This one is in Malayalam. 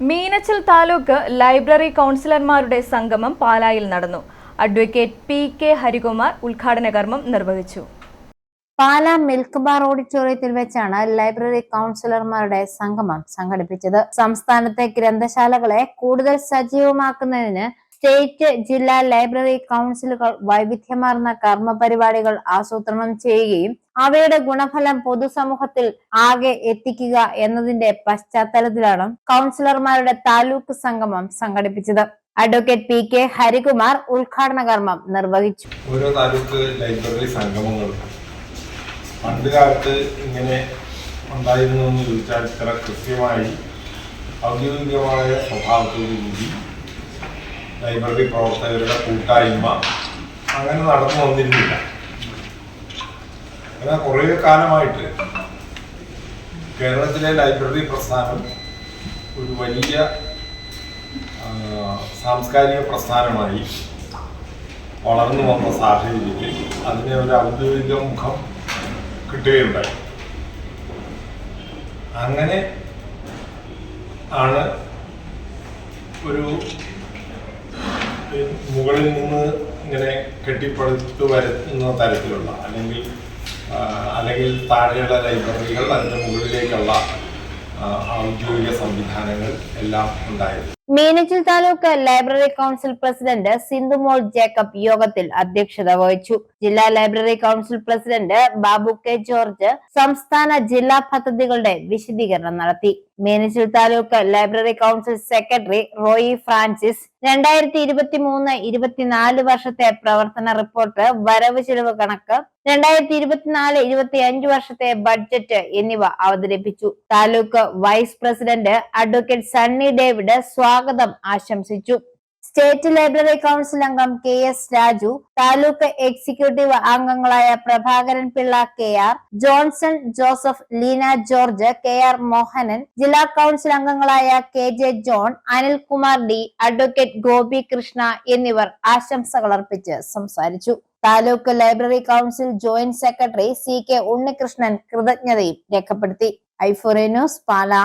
മീനച്ചിൽ താലൂക്ക് ലൈബ്രറി കൗൺസിലർമാരുടെ സംഗമം പാലായിൽ നടന്നു. അഡ്വക്കേറ്റ് പി കെ ഹരികുമാർ ഉദ്ഘാടന കർമ്മം നിർവഹിച്ചു. പാലാ മിൽക്ക് ബാർ ഓഡിറ്റോറിയത്തിൽ വെച്ചാണ് ലൈബ്രറി കൗൺസിലർമാരുടെ സംഗമം സംഘടിപ്പിച്ചത്. സംസ്ഥാനത്തെ ഗ്രന്ഥശാലകളെ കൂടുതൽ സജീവമാക്കുന്നതിന് സ്റ്റേറ്റ് ജില്ലാ ലൈബ്രറി കൗൺസിലുകൾ വൈവിധ്യമാർന്ന കർമ്മ ആസൂത്രണം ചെയ്യുകയും അവയുടെ ഗുണഫലം പൊതുസമൂഹത്തിൽ ആകെ എത്തിക്കുക എന്നതിന്റെ പശ്ചാത്തലത്തിലാണ് കൗൺസിലർമാരുടെ താലൂക്ക് സംഗമം സംഘടിപ്പിച്ചത്. അഡ്വക്കേറ്റ് പി കെ ഹരികുമാർ ഉദ്ഘാടന കർമ്മം നിർവഹിച്ചു. ഓരോ താലൂക്ക് ലൈബ്രറി സംഗമങ്ങൾ പണ്ട് കാലത്ത് ഇങ്ങനെ ഉണ്ടായിരുന്നു എന്ന് ചോദിച്ചാൽ ഇത്ര കൃത്യമായി ഔദ്യോഗികമായ സ്വഭാവത്തോടുകൂടി ലൈബ്രറി പ്രവർത്തകരുടെ കൂട്ടായ്മ അങ്ങനെ നടന്നു വന്നിരുന്നില്ല. എന്നാൽ കുറേ കാലമായിട്ട് കേരളത്തിലെ ലൈബ്രറി പ്രസ്ഥാനം ഒരു വലിയ സാംസ്കാരിക പ്രസ്ഥാനമായി വളർന്നു വന്ന സാഹചര്യത്തിൽ അതിനെ ഒരു ഔദ്യോഗിക മുഖം കിട്ടുകയുണ്ടായി. അങ്ങനെ ആണ് ഒരു മുകളിൽ നിന്ന് ഇങ്ങനെ കെട്ടിപ്പടുത്തു വരുന്ന തരത്തിലുള്ള അല്ലെങ്കിൽ അല്ലെങ്കിൽ താഴെയുള്ള ലൈബ്രറികൾ അതിന്റെ മുകളിലേക്കുള്ള ഔദ്യോഗിക സംവിധാനങ്ങൾ എല്ലാം ഉണ്ടായത് Meenachil taluk library council president Sindhumol Jacob യോഗത്തിൽ അധ്യക്ഷത വഹിച്ചു. ജില്ലാ library council president Babu K George സംസ്ഥാന ജില്ലാ പദ്ധതികളുടെ വിശദീകരണം നടത്തി. Meenachil taluk library council secretary Roy Francis രണ്ടായിരത്തി ഇരുപത്തി മൂന്ന് ഇരുപത്തിനാല് വർഷത്തെ പ്രവർത്തന റിപ്പോർട്ട് വരവ് ചെലവ് കണക്ക് രണ്ടായിരത്തി ഇരുപത്തിനാല് ഇരുപത്തി അഞ്ച് വർഷത്തെ ബഡ്ജറ്റ് എന്നിവ അവതരിപ്പിച്ചു. Taluk vice president advocate Sunny David സ്വാഗതം. ആശംസിച്ചു. സ്റ്റേറ്റ് ലൈബ്രറി കൗൺസിൽ അംഗം K S Raju taluk executive അംഗങ്ങളായ Prabhakaran Pillai K R Johnson Joseph Leena George K R Mohanan ജില്ലാ കൗൺസിൽ അംഗങ്ങളായ K J John Anilkumar D advocate Gopi Krishna എന്നിവർ ആശംസകൾ അർപ്പിച്ച് സംസാരിച്ചു. Taluk library council joint secretary C K Unnikrishnan കൃതജ്ഞതയും രേഖപ്പെടുത്തി. ഐഫോറെ ന്യൂസ് പാലാ.